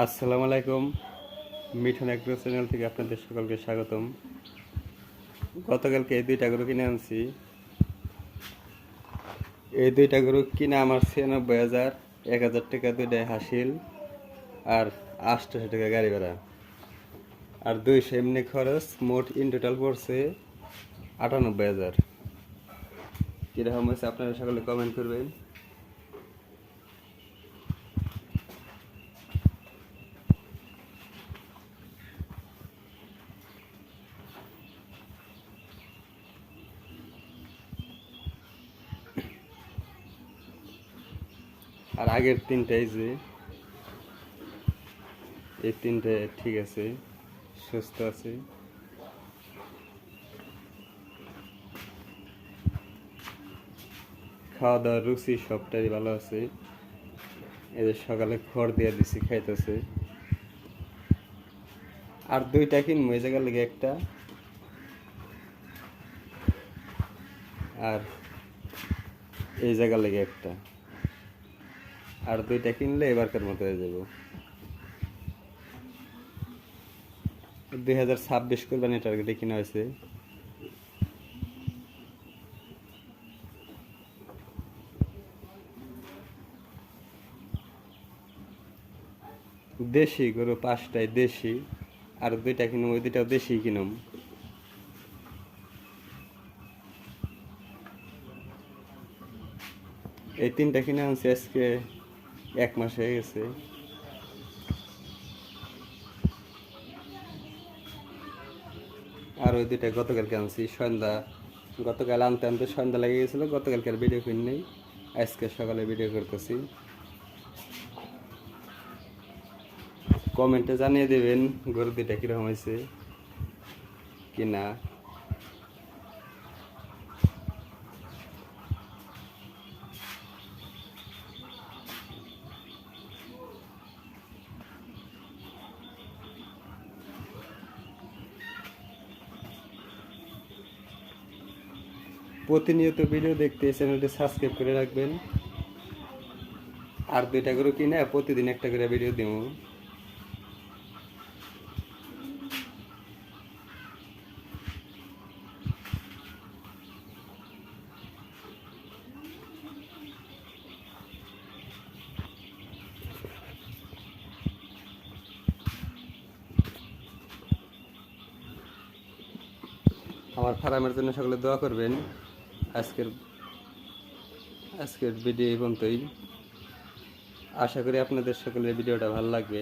আসসালামু আলাইকুম। Mithun agro channel থেকে আপনাদের সকলকে স্বাগতম। গতকালকে এই দুইটা গরু কিনে আনছি। এই দুইটা গরু কিনে আমার ছিয়ানব্বই হাজার, এক হাজার টাকা দুইটায় হাসিল আর আটশোশো টাকা গাড়ি ভাড়া। আর দুইশো এমনি খরচ, মোট ইন টোটাল পড়ছে আটানব্বই হাজার। কীরকম হয়েছে আপনারা সকলে কমেন্ট করবেন। আর আগের তিনটাই যে, এই তিনটে ঠিক আছে, সুস্থ আছে। খাওয়া দাওয়ার রুচি সবটাই ভালো আছে। এদের সকালে খড় দিয়ে দিছি, খাইতেছে। আর দুইটা কিনবো, এই জায়গার একটা। আর এই জায়গার লেগে একটা। আর দুইটা কিনলে এবারকার মতো হয়ে যাব। দুই হাজার ছাব্বিশ কোরবানি টার্গেটে কিনা হয়েছে। দেশি গরু পাঁচটায় দেশি, আর দুইটা কিনুম, ওই দুইটাও দেশি কিনুম। এই তিনটা কিনে আনছি আজকে। এক মাস হয়ে গেছে। আর ওই দুইটা গতকালকে আনছি, সন্ধ্যা। গতকাল আনতে আনতে সন্ধ্যা লেগে গেছিল, গতকালকে আর ভিডিও করি নেই। আজকে সকালে ভিডিও করতেছি। কমেন্টে জানিয়ে দেবেন গরু দুইটা কীরকম হয়েছে কি না প্রতিনিয়ত ভিডিও দেখতে চ্যানেলটি সাবস্ক্রাইব করে রাখবেন। আর দুইটা করে কিনে প্রতিদিন একটা করে ভিডিও দেবো আমার ফার্মের জন্য সকলে দোয়া করবেন। আজকের আজকের ভিডিও এবং তৈরি আশা করি আপনাদের সকলের ভিডিওটা ভালো লাগবে।